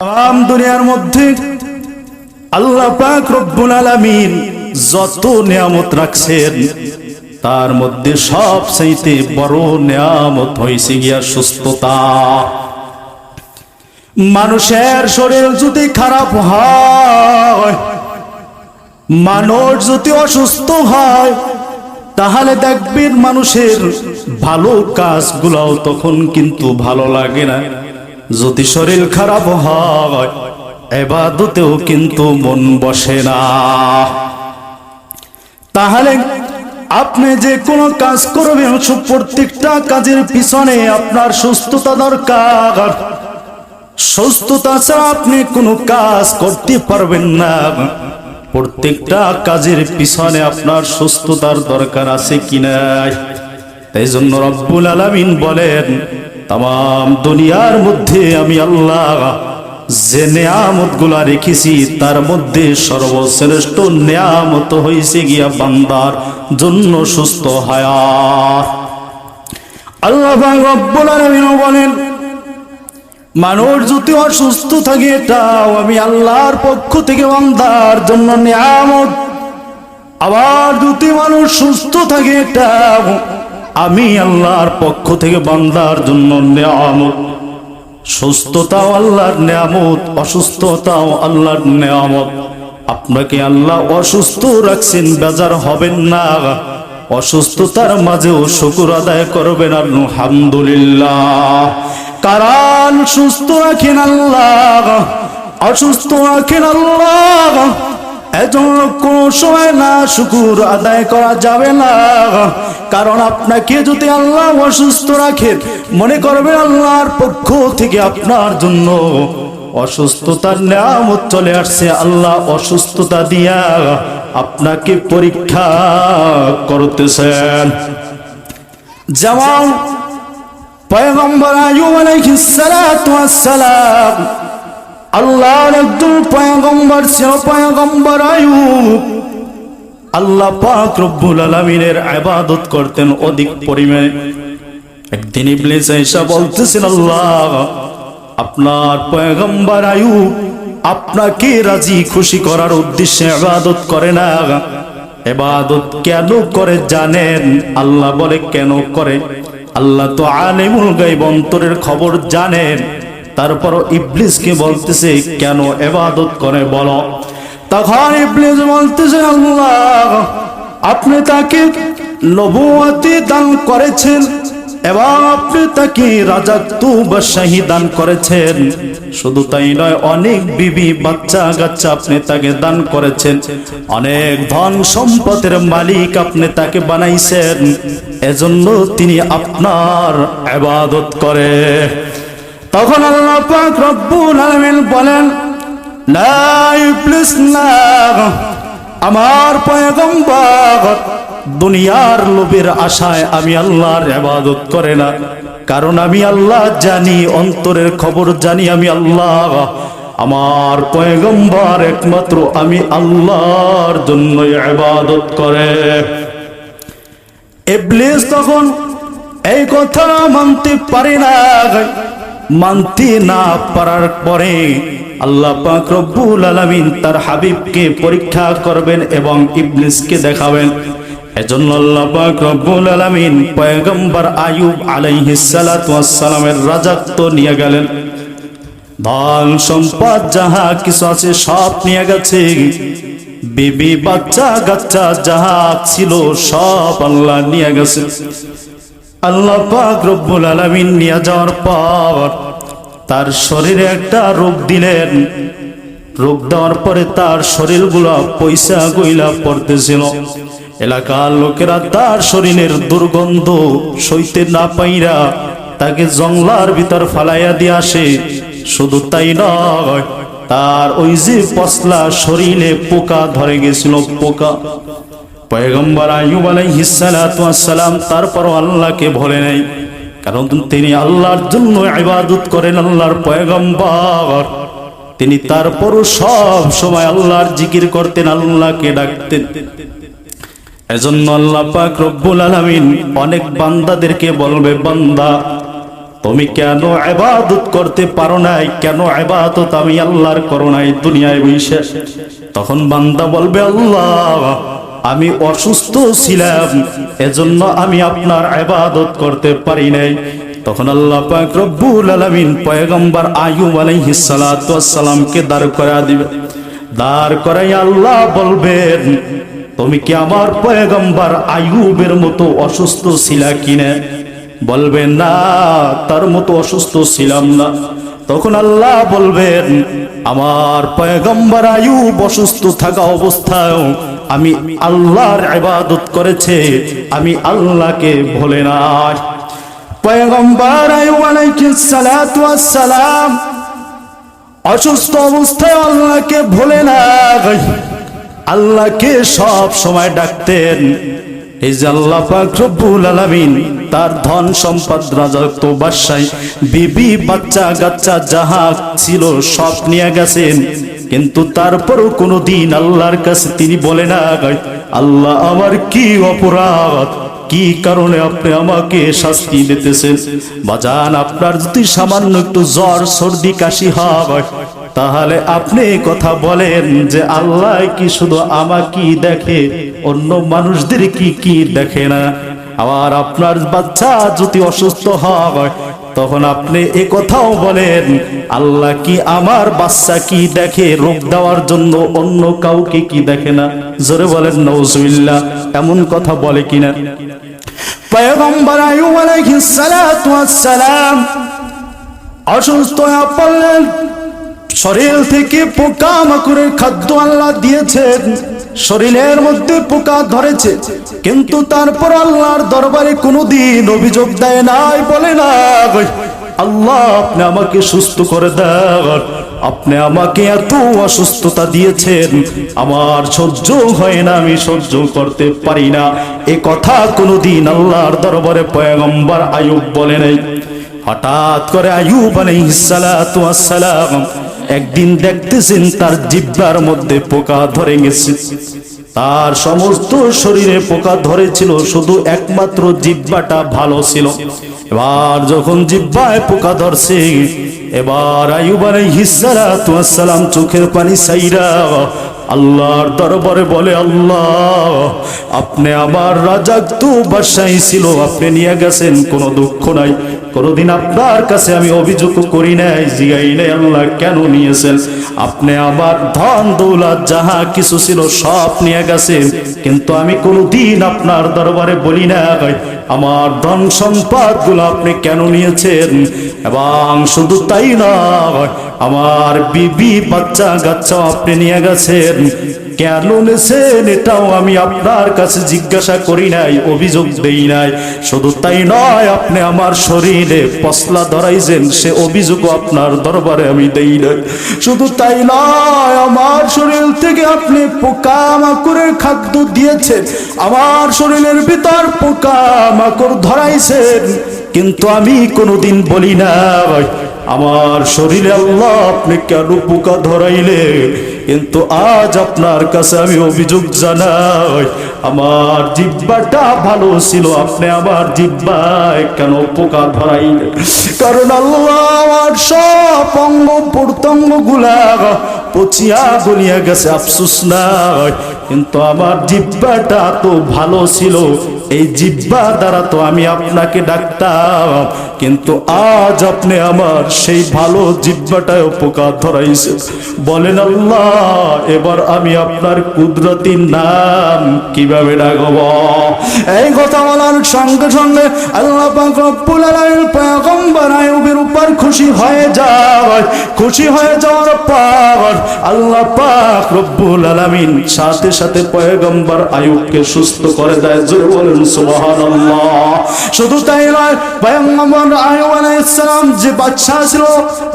তাম দুনিয়ার মধ্যে আল্লাহ পাক রব্বুল আলামিন যত নিয়ামত রাখছেন, তার মধ্যে সব চাইতে বড় নিয়ামত হয়েছে গিয়া সুস্থতা। মানুষের শরীর যদি খারাপ হয়, মানুষ যদি অসুস্থ হয়, তাহলে দেখবেন মানুষের ভালো কাজগুলাও তখন কিন্তু ভালো লাগে না। যদি শরীর খারাপ হয়, এবাদতেও কিন্তু মন বসে না। তাহলে আপনি যে কোনো কাজ করবেন প্রত্যেকটা কাজের পিছনে আপনার সুস্থতা দরকার। সুস্থতা ছাড়া আপনি কোনো কাজ করতে পারবেন না। প্রত্যেকটা কাজের পিছনে আপনার সুস্থতার দরকার আছে কি নাই? তাই জন্য রব্বুল আলামিন বলেন তাম দুনিয়ার মধ্যে আমি আল্লাহ যে নেয়ামতগুলা রেখেছি, তার মধ্যে সর্বশ্রেষ্ঠ নেয়ামত হয়েছে গিয়া বান্দার জন্য সুস্থ হায়াত। আল্লাহ রব্বুল বলেন, মানুষ যদি অসুস্থ থাকে এটাও আমি আল্লাহর পক্ষ থেকে বান্দার জন্য নিয়ামত। আবার যদি মানুষ সুস্থ থাকে এটাও আমি আল্লাহর পক্ষ থেকে বান্দার জন্য নিয়ামত। সুস্থতাও আল্লাহর নিয়ামত, অসুস্থতাও আল্লাহর নিয়ামত। আপনাকে আল্লাহ অসুস্থ রাখছেন, বেজার হবেন না। অসুস্থতার মাঝেও শুকুর আদায় করবেন আলহামদুলিল্লাহ। কারণ সুস্থ রাখেন আল্লাহ, অসুস্থ রাখেন আল্লাহ। এজন্য কোন সময় না শুকুর আদায় করা যাবে না। কারণ আপনাকে যদি আল্লাহ অসুস্থ রাখেন মনে করবেন আল্লাহর পক্ষ থেকে আপনার জন্য অসুস্থতার নিয়ামত চলে আসছে। আল্লাহ অসুস্থতা দিয়া আপনাকে পরীক্ষা করতেছেন। যেমন, পয়গম্বর সালাতু ওয়াস সালাম আল্লাহর একজন পয়গম্বর ছিল পয়গম্বর আয়ুব। আল্লাহ পাক রব্বুল আলামিনের ইবাদত করতেন অধিক পরিমাণে। একদিন ইবলিস এসে বলতেছেন, আল্লাহ, আপনার পয়গম্বর আয়ুব আপনাকে রাজি খুশি করার উদ্দেশ্যে ইবাদত করে না। এবাদত কেন করে জানেন? আল্লাহ বলে, কেন করে? আল্লাহ তো আলিমুল গাইব অন্তরের খবর জানেন। তারপর ইবলিসকে বলতেছে, কেন এবাদত করে বলো? তখন ইবলিস বলতেছে, আল্লাহ, আপনি তাকে নবুয়াতি দান করেছেন এবং আপনি তাকে রাজাত্ব বা শাহী দান করেছেন। শুধু তাই নয়, অনেক বিবি বাচ্চা কাচ্চা আপনি তাকে দান করেছেন। অনেক ধন সম্পদের মালিক আপনি তাকে বানাইছেন। এজন্য তিনি আপনার ইবাদত করে। তখন আল্লাহ পাক রব্বুল আলামিন বলেন না ইবলিস না আমার পয়গম্বর, দুনিয়ার লোভের আশায় আমি আল্লাহর ইবাদত করে না। কারণ আমি আল্লাহ জানি, অন্তরের খবর জানি আমি আল্লাহ। আমার পয়গম্বর একমাত্র আমি আল্লাহর জন্য ইবাদত করে। ইবলিস তখন এই কথা মানতে পারে না। মানতে না পারার পরে আল্লাহ পাক রব্বুল আলামিন তার হাবিবকে পরীক্ষা করবেন এবং ইবলিসকে দেখাবেন। এজন্য আল্লাহ পাক রব্বুল আলামিন পয়গম্বর আয়ুব আলাইহিস সালাতু ওয়াস সালামের রাজত্ব নিয়ে গেলেন। ধন সম্পদ যাহা কিছু আছে সব নিয়ে গেছে। বিবি, বাচ্চা কাচ্চা যাহা ছিল সব আল্লাহ নিয়ে গেছে। আল্লাহ পাক রব্বুল আলামিন নিয়ে যাওয়ার পর তার শরীরে একটা রোগ দিলেন। রোগ দেওয়ার পরে তার শরীরগুলো পয়সা গইলা পড়তেছিল। এলাকার লোকেরা তার শরীরের দুর্গন্ধ সইতে না পাইরা তাকে জংলার ভিতর ফালাইয়া দিয়ে আসে। শুধু তাই নয়, তার ওই যে পশলা শরীরে পোকা ধরে গেছিল, পোকা। পয়গম্বর আয়ুব আলাইহিস সালাতু ওয়াস সালাম তারপর আল্লাহকে ভোলে নাই। কারণ তিনি আল্লাহর জন্য ইবাদত করেন, আল্লাহর পয়গম্বর। তিনি তারপরও সব সময় আল্লাহর জিকির করতেন, আল্লাহকে ডাকতেন। এজন্য আল্লাহ পাক রব্বুল আলামিন অনেক বান্দাদেরকে বলবে, বান্দা, তুমি কেন এবাদত করতে পারো নাই? কেন এবাদত আমি আল্লাহর করো নাই দুনিয়ায় বসে? তখন বান্দা বলবে, আল্লাহ আমি অসুস্থ ছিলাম, এজন্য আমি আপনার এবাদত করতে পারি নাই। তখন আল্লাহ পাক রব্বুল আলামিন পয়গম্বর আয়ুব আলাইহিস সালাতু সালামকে দাঁড় করা দিবে। দাঁড় করাই আল্লাহ বলবেন, তুমি কি আমার পয়গম্বর আয়ুবের মতো অসুস্থ ছিলা কিনা? বলবেন, না, তার মতো অসুস্থ ছিলাম না। তখন আল্লাহ বলবেন, আমার পয়গম্বর আয়ুব অসুস্থ থাকা অবস্থায় আমি আল্লাহর ইবাদত করেছে, আমি আল্লাহকে ভুলে না পয়গম্বর আলাইহিস সালাতু ওয়াস সালাম, অসুস্থ অবস্থায় আল্লাহকে ভুলে না আল্লাহকে সব সময় ডাকতেন, এই যে আল্লাহ পাক রব্বুল আলামিন, তার ধন সম্পদ রাজত্ব বাদশাই বিবি, বাচ্চা, গাচ্চা, যাহা ছিল সব নিয়ে গেছেন। কিন্তু তারপরও কোনো দিন আল্লাহর কাছে তিনি বলে না আল্লাহ আমার কি অপরাধ? কি কারণে আপনি আমাকে শাস্তি দিতেছেন? বাজান আপনার যদি সামান্য একটু জ্বর, সর্দি, কাশি হয় তাহলে আপনি কথা বলেন যে আল্লাহ কি শুধু আমাকে দেখে, অন্য মানুষদের কি কি দেখে না? আবার আপনার বাচ্চা যদি অসুস্থ হয় তখন আপনি এ কথাও বলেন, আল্লাহ কি আমার বাচ্চা কি দেখে রোগ দেওয়ার জন্য অন্য কাউকে কি দেখে না? জোরে বলেন নজরুল্লাহ এমন কথা বলে কিনা। পয়গম্বর আয়ুব সালাম অসুস্থ হয়ে পড়লেন। শরীর থেকে পোকা মাকুরের খাদ্য আল্লাহ দিয়েছেন। শরীরের মধ্যে পোকা ধরেছে, কিন্তু তারপর আল্লাহর দরবারে কোনোদিন অভিযোগ দেয় নাই, বলে না আল্লাহ, আপনি আমাকে সুস্থ করে দেন। আপনি আমাকে এত অসুস্থতা দিয়েছেন, আমার সহ্য হয় না, আমি সহ্য করতে পারি না। এ কথা কোনোদিন আল্লাহর দরবারে পয়গম্বর আয়ুব বলে নাই। হঠাৎ করে আয়ুব আলাইহিস সালাম একদিন দেখতেছেন তার জিব্বার মধ্যে পোকা ধরে গেছে। তার সমস্ত শরীরে পোকা ধরেছিল, শুধু একমাত্র জিব্বাটা ভালো ছিল। এবার যখন জিব্বায় পোকা ধরছে, এবার আয়ুবার সালাম চোখের পানি সাইরা আল্লাহর দরবারে বলে, আল্লাহ, আপনি আমার রাজাক্ত বাসাই ছিল, আপনি নিয়ে গেছেন, কোনো দুঃখ নাই। কোনোদিন আপনার কাছে আমি অভিযোগ করি নাই, জিগাই নাই, আল্লাহ কেন নিয়েছেন? আপনি আমার ধন, দৌলত, যাহা কিছু ছিল সব নিয়ে গেছেন, কিন্তু আমি কোনোদিন আপনার দরবারে বলি না আমার ধন সম্পদগুলো আপনি কেন নিয়েছেন? এবং শুধু তাই নয়, আমার বিবি, বাচ্চা, গাচ্চা আপনি নিয়ে গেছেন। কেন নেছেন এটাও আমি আপনার কাছে জিজ্ঞাসা করি নাই, অভিযোগ দেই নাই। শুধু তাই নয়, আপনি আমার শরীরে পশলা ধরাইছেন, সে অভিযোগও আপনার দরবারে আমি দেই নাই। শুধু তাই নয়, আমার শরীর থেকে আপনি পোকা মাকুরের খাদ্য দিয়েছেন, আমার শরীরের ভিতর পোকা মাকড় ধরাইছেন। কিন্তু আমি কোনোদিন বলি না আমার শরীরে আল্লাহ আপনি কেন পোকা ধরাইলে কিন্তু আজ আপনার কাছে আমি অভিযোগ জানাই, আমার জিব্বাটা ভালো ছিল, আপনি আমার জিব্বায় কেন উপকার ধরাইলে কারণ আল্লাহ আমার সব অঙ্গ প্রত্যঙ্গগুলা পচিয়া গলিয়া গেছে, আফসুস নাই। কিন্তু আমার জিব্বাটা তো ভালো ছিল। এই জিব্বা দ্বারা তো আমি আপনাকে ডাকতাম। কিন্তু আজ আপনি আমার সেই ভালো জিব্বাটায় পোকা ধরাইছে বলেন আল্লাহ, এবার আমি আপনার কুদরতির নাম কীভাবে ডাকব? এই কথা বলার সঙ্গে সঙ্গে আল্লাহ পাক রব্বুল আলামিন পয়গম্বর উপর খুশি হয়ে যায়। খুশি হয়ে যাওয়ার পর আল্লাহ পাক রব্বুল আলামিন সাথে সাথে পয়গম্বর আয়ুবকে সুস্থ করে দেয়, জোরে বলেন, সুবহানাল্লাহ। শুধু তাই নয়, পয়গম্বর আয়ুব আলাইহিস সালাম যে বাচ্চা ছিল,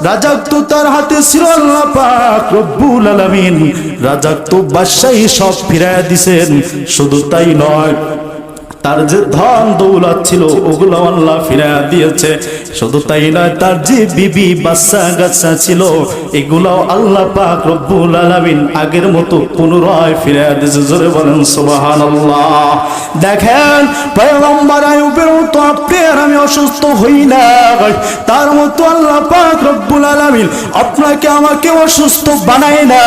রাজত্ব তার হাতে ছিল, আল্লাহ পাক রব্বুল আলামিন তো বাদশাহী সব ফিরায় দিছেন। শুধু তাই নয় তার যে ধন দৌলত ছিল, ওগুলো আল্লাহ ফিরা দিয়েছে। শুধু তাই নয়, তার যে বিবি বাচ্চা গাচ্চা ছিল এগুলো আল্লাহ পাক রব্বুল আলামিন আগের মতো পুনরায় ফিরে দিয়েছে। জোরে বলেন, সুবহানাল্লাহ। দেখেন, পয়গম্বর আইয়ুবের মতো আপনি আর আমি অসুস্থ হই না তার মতো আল্লাহ পাক রব্বুল আলামিন আপনাকে আমাকে অসুস্থ বানায় না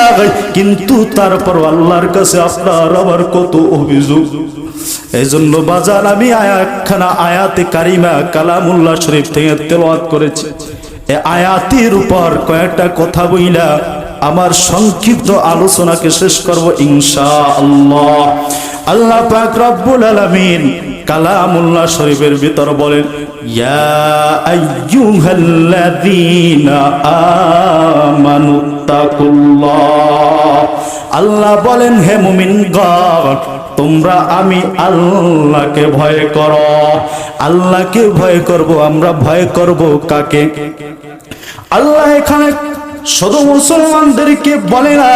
কিন্তু তারপর আল্লাহর কাছে আপনার আবার কত অভিযোগ? এই জন্য বাজার আমি একখানা আয়াতে কারিমা কালামুল্লাহ শরীফ থেকে তেলাওয়াত করেছি। এ আয়াতের উপর কয়েকটা কথা বইলা আমার সংক্ষিপ্ত আলোচনাকে শেষ করব ইনশাআল্লাহ। আল্লাহ পাক রব্বুল আলামিন কালামুল্লাহ শরীফের ভিতর বলেন, ইয়া আইয়ুহাল্লাযীনা আমানু আল্লাহ বলেন, হে মুমিন গড তোমরা আমি আল্লাহকে ভয় করো। আল্লাহকে ভয় করব, আমরা ভয় করব কাকে? আল্লাহ এখানে শুধু মুসলমানদেরকে বলে না,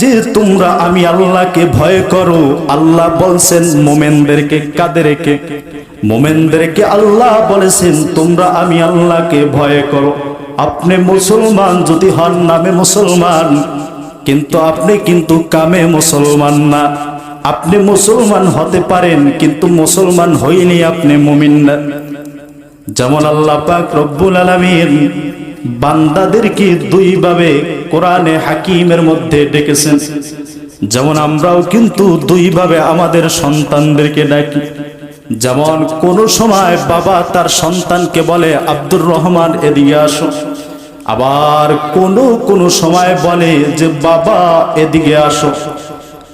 যে তোমরা আমি আল্লাহকে ভয় করো। আল্লাহ বলছেন, মোমেনদেরকে কাদেরকে মোমেনদেরকে আল্লাহ বলেছেন, তোমরা আমি আল্লাহকে ভয় করো। আপনি মুসলমান, যদি হন নামে মুসলমান কিন্তু আপনি কিন্তু কামে মুসলমান না। আপনি মুসলমান হতে পারেন, কিন্তু মুসলমান হইনি আপনি মুমিন না। যেমন আল্লাহ পাক রব্বুল আলামিন বান্দাদেরকে দুই ভাবে কোরআনে হাকিমের মধ্যে ডেকেছেন। যেমন আমরাও কিন্তু দুই ভাবে আমাদের সন্তানদেরকে ডাকি। যেমন কোন সময় বাবা তার সন্তানকে বলে, আব্দুর রহমান, এদিকে আসো। আবার কোন কোন সময় বলে যে, বাবা, এদিকে আসো।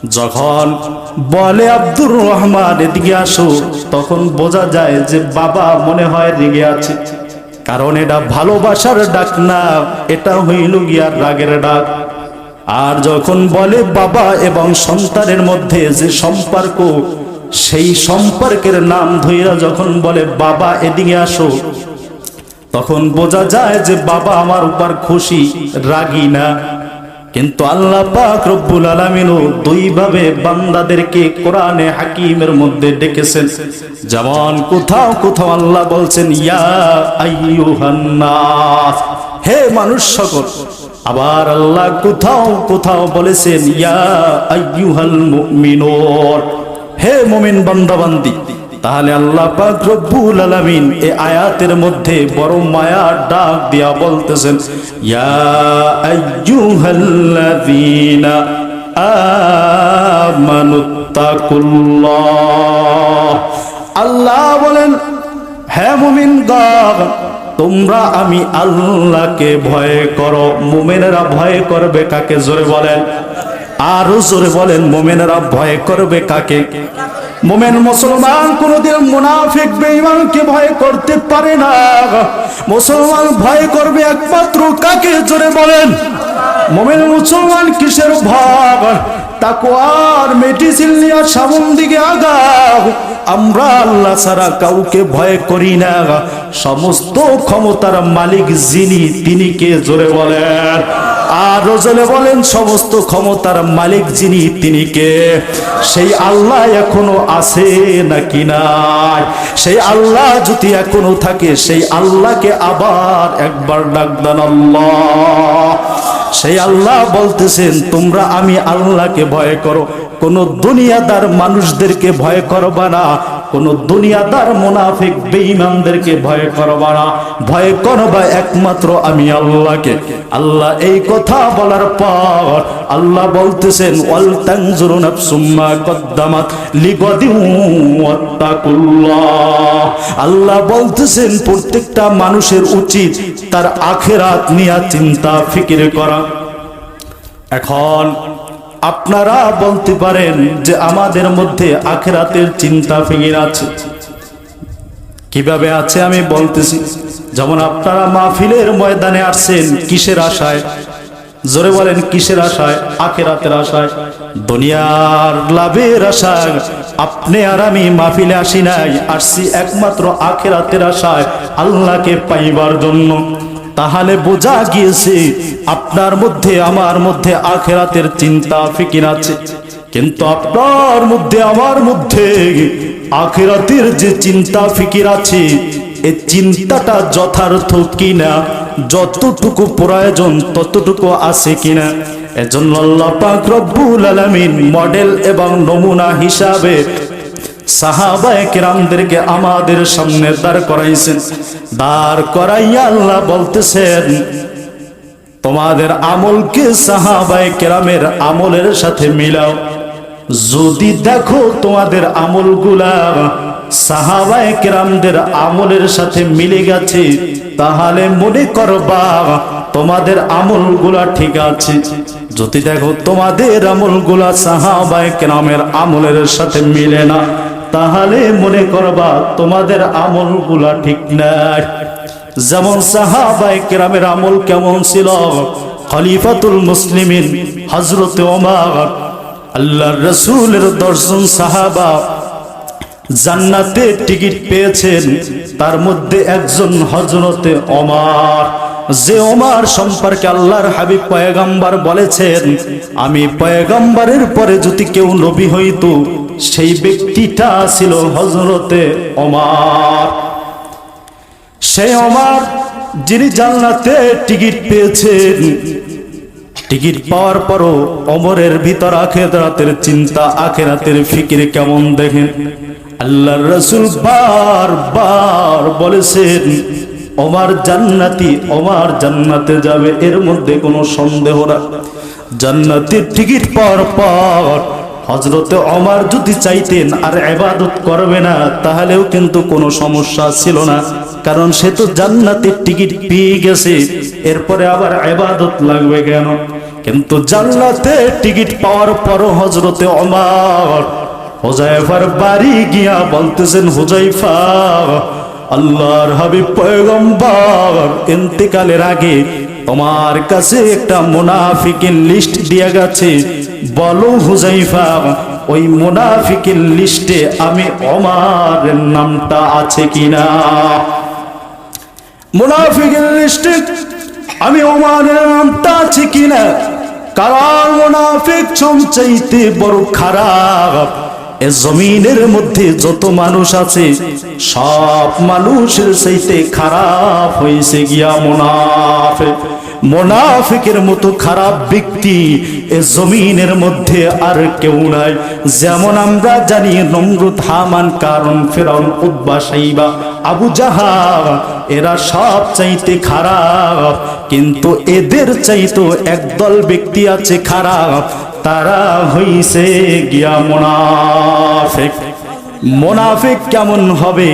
যখন বলে আব্দুর রহমান, এদিকে আসো, তখন বোঝা যায় যে, বাবা মনে হয় রেগে আছে। কারণ এটা ভালোবাসার ডাক না, এটা হইল গিয়ার রাগের ডাক। আর যখন বলে, বাবা এবং সন্তানের মধ্যে যে সম্পর্ক, সেই সম্পর্কের নাম ধইরা যখন বলে, বাবা, এদিকে আসো তখন বোঝা যায় যে বাবা আমার উপর খুশি, রাগি না। কিন্তু আল্লাহ পাক রব্বুল আলামিনও দুই ভাবে বান্দাদেরকে কোরআনে হাকিমের মধ্যে ডেকেছেন। যেমন কোথাও কোথাও আল্লাহ বলছেন, ইয়া আইয়ুহান নাস হে মানুষ সকল। আবার আল্লাহ কোথাও কোথাও বলেছেন, ইয়া আইয়ুহাল মুমিনুন হে মুমিন বান্দাবান্দি। তাহলে আল্লাহ পাক রব্বুল আলামিন এই আয়াতের মধ্যে বড় মায়ার ডাক দিয়া বলতেছেন, ইয়া আইয়ুহাল্লাযীনা আমানুত্তাকুল্লাহ আল্লাহ বলেন, হে মুমিন গণ তোমরা আমি আল্লাহকে ভয় করো, মুমিনেরা ভয় করবে কাকে? জোরে বলেন। আরও জোরে বলেন, মোমেনেরা ভয় করবে কাকে? মোমেন মুসলমান কোনদিন মুনাফিক, বেঈমানকে ভয় করতে পারে না। মুসলমান ভয় করবে একমাত্র কাকে? জোরে বলেন। মোমেন মুসলমান কিসের ভাব তাকওয়ার মেডিসিন নিয়ে সামন দিকে আগাও। আমরা আল্লাহ ছাড়া কাউকে ভয় করি না। সমস্ত ক্ষমতার মালিক যিনি, তিনি কে? জোরে বলেন। আর রোজলে বলেন, সমস্ত ক্ষমতার মালিক যিনি, তিনি কে? সেই আল্লাহ এখনও আছে নাকি নাই? সেই আল্লাহ যদি এখনও থাকে, সেই আল্লাহকে আবার একবার ডাকদান আল্লাহ। সেই আল্লাহ বলতেছেন, তোমরা আমি আল্লাহকে ভয় করো। কোন দুনিয়াদার মানুষদেরকে ভয় করবা না, কোন দুনিয়াদার মুনাফিক বেঈমানদেরকে ভয় করবা না। ভয় করবা একমাত্র আমি আল্লাহকে। আল্লাহ এই কথা বলার পর আল্লাহ বলতেছেন, ওয়াল তানজুরু নাফসুম মা কদ্দামাত লিগাদিন ওয়াত্তাকুল্লাহ। আল্লাহ বলতেছেন, প্রত্যেকটা মানুষের উচিত তার আখেরাত নিয়ে চিন্তা, ফিকির করা। এখন আপনারা বলতে পারেন যে আমাদের মধ্যে আখেরাতের চিন্তা ফিকির আছে। কীভাবে আছে আমি বলতেছি। যেমন আপনারা মাহফিলের ময়দানে আসছেন, কিসের আশায়? জোরে বলেন, কিসের আশায়? আখেরাতের আশায়। দুনিয়ার লাভের আশায়। আপনি আর আমি মাহফিলে আসি নাই, আসছি একমাত্র আখেরাতের আশায়, আল্লাহকে পাইবার জন্য। তাহলে বোঝা গিয়েছে আপনার মধ্যে, আমার মধ্যে আখেরাতের চিন্তা, ফিকির আছে। কিন্তু আপনার মধ্যে, আমার মধ্যে আখেরাতের যে চিন্তা, ফিকির আছে এই চিন্তাটা যথার্থ কিনা, যতটুকু প্রয়োজন ততটুকু আছে কিনা, এজন্য আল্লাহ পাক রব্বুল আলামিন মডেল এবং নমুনা হিসাবে সাহাবায়ে কেরামদেরকে আমাদের সামনে দাঁড় করাইছেন। দাঁড় করাইয়া আল্লাহ বলতেছেন, তোমাদের আমলকে সাহাবায়ে কেরামের আমলের সাথে মিলাও। যদি দেখো তোমাদের আমলগুলা সাহাবায়ে কেরামদের আমলের সাথে মিলে গেছে, তাহলে মনে করবা তোমাদের আমলগুলা ঠিক আছে। যদি দেখো তোমাদের আমলগুলা সাহাবায়ে কেরামের আমলের সাথে মিলে না তাহলে মনে করবা তোমাদের আমলগুলা ঠিক নাই। যেমন সাহাবায়ে কেরামের আমল কেমন ছিল? খলিফাতুল মুসলিমিন হযরত ওমর আল্লাহ রাসূলের দর্শন সাহাবা জান্নাতে টিকিট পেয়েছেন। তার মধ্যে একজন হজরতে অমার যে ওমর সম্পর্কে আল্লাহর হাবিব পয়গম্বর বলেছেন, আমি পয়গম্বরের পরে যদি কেউ নবী হইতো সেই ব্যক্তিটা ছিল হযরতে ওমর। সেই অমার যিনি জান্নাতে টিকিট পেয়েছেন। টিকিট পাওয়ার পরও অমরের ভিতর আখেরাতের চিন্তা, আখেরাতের ফিকির কেমন দেখেন? আল্লাহর রসুল বার বার বলেছেন অমার জান্নাতি অমার জান্নাতে যাবে, এর মধ্যে কোনো সন্দেহ না। জান্নাতের টিকিট পাওয়ার পর হজরতে অমার যদি চাইতেন আর এবাদত করবে না, তাহলেও কিন্তু কোনো সমস্যা ছিল না। কারণ সে তো জান্নাতের টিকিট পেয়ে গেছে, এরপরে আবার এবাদত লাগবে কেন? কিন্তু জান্নাতে টিকিট পাওয়ার পরও হজরতে অমার হোজাইফার বাড়ি গিয়া বলতেছেন হোজাইফা আল্লাহর হাবিব পয়গম্বর, ইন্তেকালের আগে তোমার কাছে একটা মুনাফিকের লিস্ট দিয়ে গেছে। বলো হুজাইফা, ওই মুনাফিকের লিস্টে আমি অমারের নামটা আছে কিনা? মুনাফিকের লিস্টে আমি ওমানের নামটা আছে কিনা? কারণ মুনাফিক চমচাইতে বড় খারাপ। এ জমিনের মধ্যে যত মানুষ আছে, সব মানুষের চাইতে খারাপ হয়েছে গিয়া মুনাফিক। মোনাফিকের মতো খারাপ ব্যক্তি এ জমিনের মধ্যে আর কেউ নাই। যেমন আমরা জানি, নমরুদ হামান কারণ ফেরাউন উদ্বা সাইবা। আবু জাহা এরা সব চাইতে খারাপ, কিন্তু এদের চাইতো একদল ব্যক্তি আছে খারাপ। তারা হইছে গিয়া মোনাফিক। মোনাফিক কেমন হবে?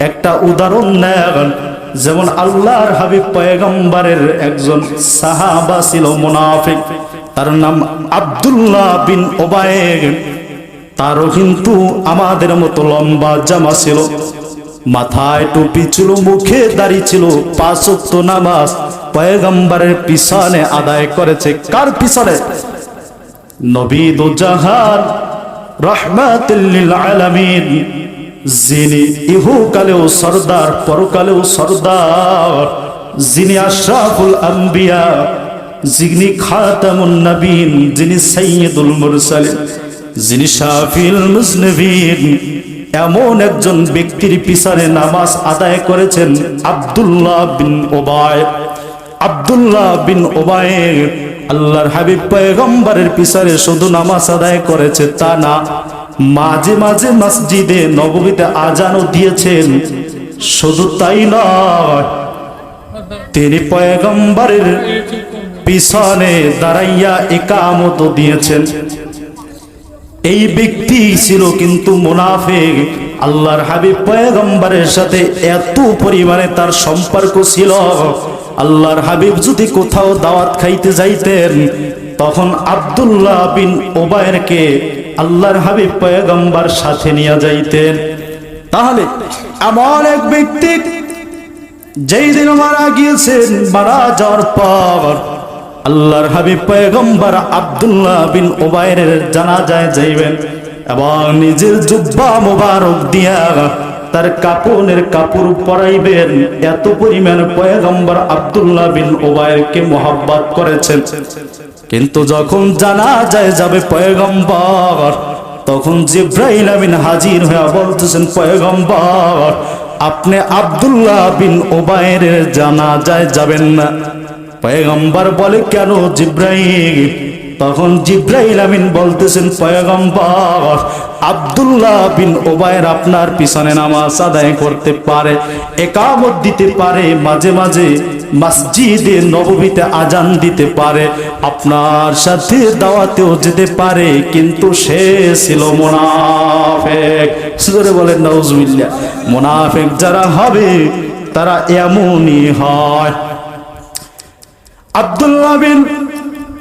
একটা উদাহরণ নেন। যেমন আল্লাহর হাবিব পয়গম্বরের একজন সাহাবা ছিল মুনাফিক, তার নাম আব্দুল্লাহ বিন ওবায়েগ তারও কিন্তু আমাদের মতো লম্বা জামা ছিল। মাথায় টুপি ছিল, মুখে দাড়ি ছিল পাঁচ নামাজ পয়গম্বরের পিছনে আদায় করেছে। কার পিছনে? নবী দু জাহান রহমাতুল্লিল আলামিন। যিনি ইহুকালেও সর্দার, পরকালেও সর্দার। যিনি আশরাফুল আম্বিয়া, যিনি খাতামুন নবীন, যিনি সাইয়্যিদুল মুরসালিন, যিনি শাফিল মুজনবিন। এমন একজন ব্যক্তির পিছনে নামাজ আদায় করেছেন আব্দুল্লাহ বিন ওবায় আব্দুল্লাহ বিন ওবায় আল্লাহর হাবিব পয়গম্বরের পিছনে শুধু নামাজ আদায় করেছে তা না মাঝে মাঝে মসজিদে নবমীতে আজানও দিয়েছেন। শুধু তাই নয়, তিনি পয়গম্বরের পিছনে দাঁড়াইয়া একামত দিয়েছেন। এই ব্যক্তি ছিল কিন্তু মুনাফেক। আল্লাহর হাবিব পয়গম্বরের সাথে এত পরিমাণে তার সম্পর্ক ছিল। আল্লাহর হাবিব যদি কোথাও দাওয়াত খাইতে যাইতেন, তখন আব্দুল্লাহ বিন ওবায়েরকে আল্লাহর হাবিব পয়গম্বর সাথে নিয়ে যাইতেন। তাহলে এমন এক ব্যক্তি যেই দিন মারা গিয়েছেন, মারা যাওয়ার পর আল্লাহর হাবিব পয়গম্বর আব্দুল্লাহ বিন ওবায়ের জানাজায় যাইবেন এবং নিজের জুব্বা মোবারক দিয়া তার কাপনের কাপড় পরাইবেন। এত পরিমাণ পয়গম্বর আব্দুল্লাহ বিন ওবায়রকে মোহাব্বত করেছেন। কিন্তু যখন জানা যায় যাবে পয়গম্বর, তখন জিব্রাইল আমিন হাজির হয়ে বলতেছেন, পয়গম্বর, আপনি আব্দুল্লাহ বিন ওবায়ের জানা যায় যাবেন না। পয়গম্বর বলে, কেন জিব্রাইল? তখন জিব্রাইল আমিন বলতেছেন, পয়গম্বর, আব্দুল্লাহ বিন ওবায়ের আপনার পিছনে নামাজ আদায় করতে পারে, একামত দিতে পারে, মাঝে মাঝে মসজিদে নববীতে আজান দিতে পারে, আপনার সাথে দাওয়াতেও যেতে পারে, কিন্তু সে ছিল মোনাফেক। সুরে বলেন নজমিল্লা মোনাফেক যারা হবে, তারা এমনই হয়। আব্দুল্লাহ বিন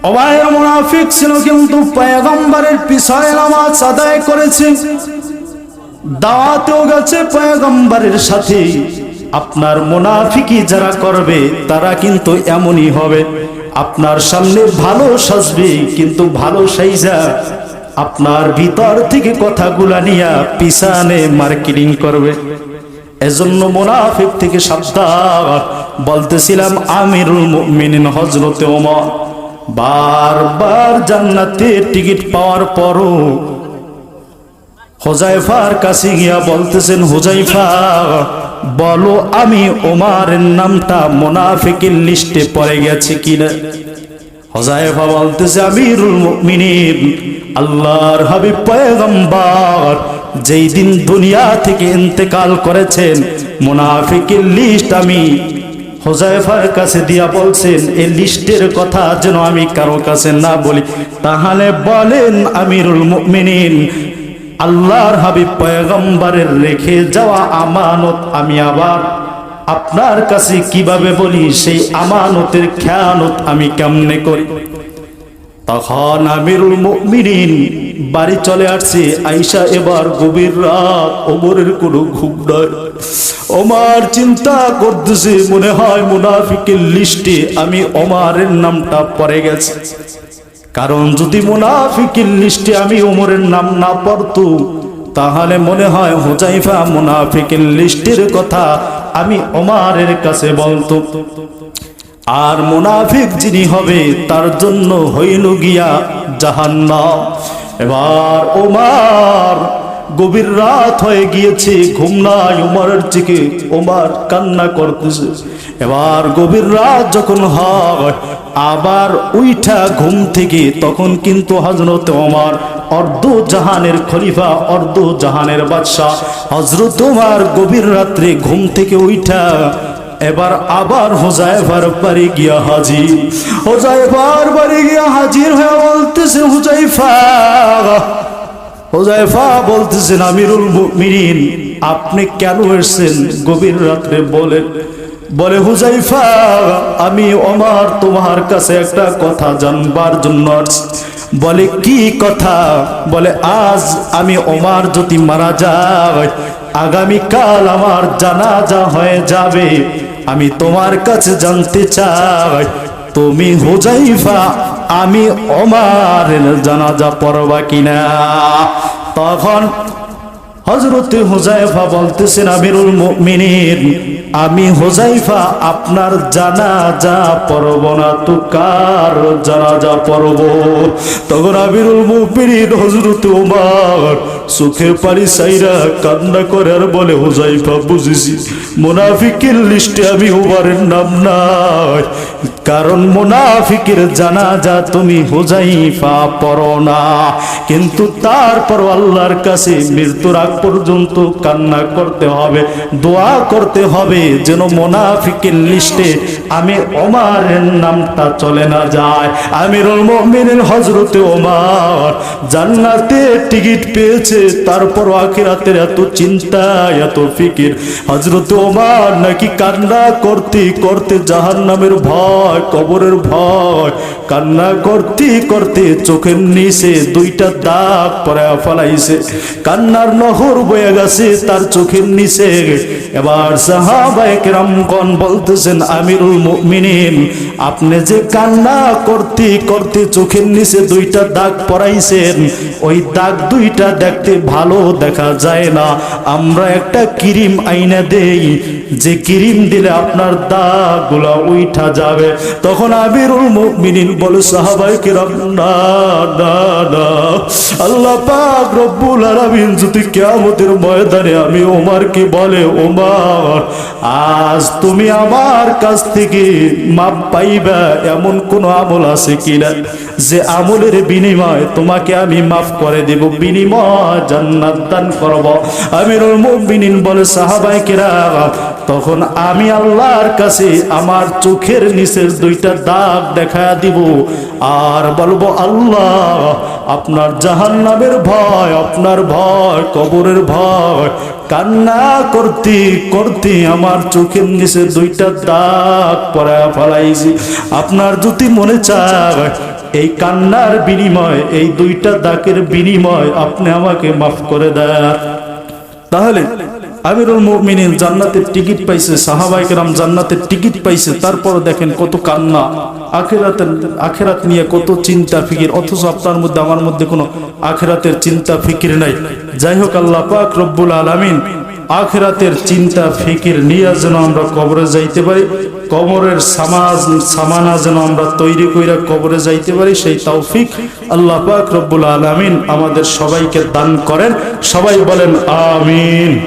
ওবায়ের মুনাফিক ছিল, কিন্তু পয়গম্বরের পিছনে নামাজ আদায় করেছে। দাওয়াতেও গেছে, পয়গম্বরের সাথে আপনার মুনাফিকি যারা করবে, তারা কিন্তু এমনই হবে। আপনার সামনে ভালো সাজবে, কিন্তু ভালো সাইজা আপনার ভিতর থেকে কথাগুলা নিয়ে পিছনে মার্কেটিং করবে। এজন্য মোনাফিক থেকে সাবধান। বলতেছিলাম, আমিরুল মুমিনিন হজরতে ওমর, বারবার জান্নাতের টিকিট পাওয়ার পরও হোজাইফার কাছে গিয়া বলতেছেন হোজাইফা বলো আমি ওমারের নামটা মোনাফিকের লিস্টে পড়ে গেছে কিনা? হোজাইফা বলতেছে, আমিরুল মুমিনিন, আল্লাহর হাবিব পয়গম্বর, যেই দিন দুনিয়া থেকে ইন্তেকাল করেছেন, মুনাফিকের লিস্ট আমি হোজাইফার কাছে দিয়া বলছেন, এই লিস্টের কথা যেন আমি কারও কাছে না বলি। তাহলে বলেন, আমিরুল মুমিনিন আল্লাহর হাবিব পয়গম্বরের রেখে যাওয়া আমানত আমি আবার আপনার কাছে কীভাবে বলি, সেই আমানতের খেয়ানত আমি কেমনে করি? তখন আমিরুল মুমিনিন বাড়ি চলে আসছে আইসা এবার গভীর রাত ওমরের কোনো ঘুম নয় ওমার চিন্তা করতেছে, মনে হয় মুনাফিকের লিস্টে আমি ওমারের নামটা পড়ে গেছে। কারণ যদি মুনাফিকের লিস্টে আমি ওমরের নাম না পড়তু তাহলে মনে হয় হুজাইফা মুনাফিকের লিস্টের কথা আমি ওমারের কাছে বলতো আর মুনাফিক যিনি হবে, তার জন্য হইল গিয়া জাহান্নাম। এবার ওমার গভীর রাত হয়ে গিয়েছে, ঘুম নাই উমারের থেকে ওমার কান্না করতেছে। এবার গভীর রাত যখন হয়, আবার উইঠা ঘুম থেকে, তখন কিন্তু হজরত ওমার অর্ধ জাহানের খলিফা, অর্ধ জাহানের বাদশাহ হজরত ওমার গভীর রাত্রে ঘুম থেকে উইঠা, এবার আবার হোজাইফার বাড়ি গিয়া হাজির। হোজাইফার বাড়ি গিয়া হাজির হয়ে বলতেছে হুজাইফা হোজাইফা বলতেছেন, আমিরুল মুমিনিন, আপনি কেন এসেছেন? গভীর রাত্রে বলেন বলে হুজাইফা আমি আমার তোমার কাছে একটা কথা জানবার জন্য বলে, কি কথা? বলে, আজ আমি ওমার যদি মারা যায় আগামীকাল আমার জানাজা হয়ে যাবে। আমি তোমার কাছে জানতে চাই তুমি হুজাইফা, আমি ওমার জানাজা পড়বা কিনা? তখন হজরতে হুজাইফা বলতেছেন, আমিরুল মুমিনিন, আমি হুজাইফা, আপনার জানাজা পড়ব না, তো কার জানাজা পড়ব? তখন আমিরুল মুমিনিন হজরতে ওমর সুখে পারি সাইরা কান্না করে আর বলে, হুজাইফা, বুঝেছি। মুনাফিকের লিস্টে আমি ওমরের নাম নাই। কারণ মুনাফিকের জানাজা তুমি হুজাইফা পড়ো না। কিন্তু তারপর আল্লাহর কাছে মৃত্যুর আগ পর্যন্ত কান্না করতে হবে, দোয়া করতে হবে, যেন মোনাফিকের লিস্টে আমি ওমারের নামটা চলে না যায়। আমিরুল মুমিনিন হযরতে ওমর জান্নাতে টিকিট পেয়েছে তারপর আখিরাতের এত চিন্তা, এত ফিকির। হযরতে ওমর নাকি কান্না করতে করতে জাহান্নামের ভয় কবরের ভয়। কান্না করতে করতে চোখের নিচে দুইটা দাগ পরে ফলাইছে। কান্নার নহর বয়ে গেছে তার চোখের নিচে। এবার সাহাবায়ে কেরামগণ বলতেছেন, আমিরুল মুমিনিন, আপনি যে কান্না করতে করতে চোখের নিচে দুইটা দাগ পরাইছেন, ওই দাগ দুইটা দেখতে ভালো দেখা যায় না। আমরা একটা ক্রিম আইনা দেই যে ক্রিম দিলে আপনার দাগগুলা উঠা যাবে। তখন আমিরুল মুমিনিন বলে সাহাবাই কিরাম, না না না। আল্লাহ পাক রব্বুল আলামিন যদি কিয়ামতের ময়দানে আমি ওমরকে বলে, ওমর, আজ তুমি আমার কাছ থেকে মাপ পাইবা, এমন কোন আমল আছে কিনা? যে আমলের বিনিময় তোমাকে আমি মাফ করে দেব, বিনিময় জান্নাত দান করব। আমিরুল মুমিনিন বলে, সাহাবায়ে কিরাম তখন আমি আল্লাহর কাছে আমার চোখের নিচের দুইটা দাগ দেখা দিব। আর বলব, আল্লাহ, আপনার জাহান্নামের ভয়, আপনার ভয়, কবরের ভয়, কান্না করতে করতে আমার চোখের নিচে দুইটা দাগ পরা ফেলাইছি। আপনার যদি মনে চায়, এই কান্নার বিনিময়, এই দুইটা দাগের বিনিময় আপনি আমাকে মাফ করে দেন। তাহলে আমিরুল মুমিনিন জান্নাতের টিকিট পাইছে সাহাবাইকেরাম জান্নাতের টিকিট পাইছে, তারপর দেখেন কত কান্না। আখেরাতের আখেরাত নিয়ে কত চিন্তা, ফিকির, অথচ আপনার মধ্যে, আমার মধ্যে কোনো আখেরাতের চিন্তা, ফিকির নাই। যাই হোক, আল্লাহ পাক রব্বুল আলামিন আখেরাতের চিন্তা, ফিকির নিয়ে যেন আমরা কবরে যাইতে পারি, কবরের সামাজ সামানা যেন আমরা তৈরি কইরা কবরে যাইতে পারি, সেই তৌফিক আল্লাহ পাক রব্বুল আলামিন আমাদের সবাইকে দান করেন। সবাই বলেন, আমিন।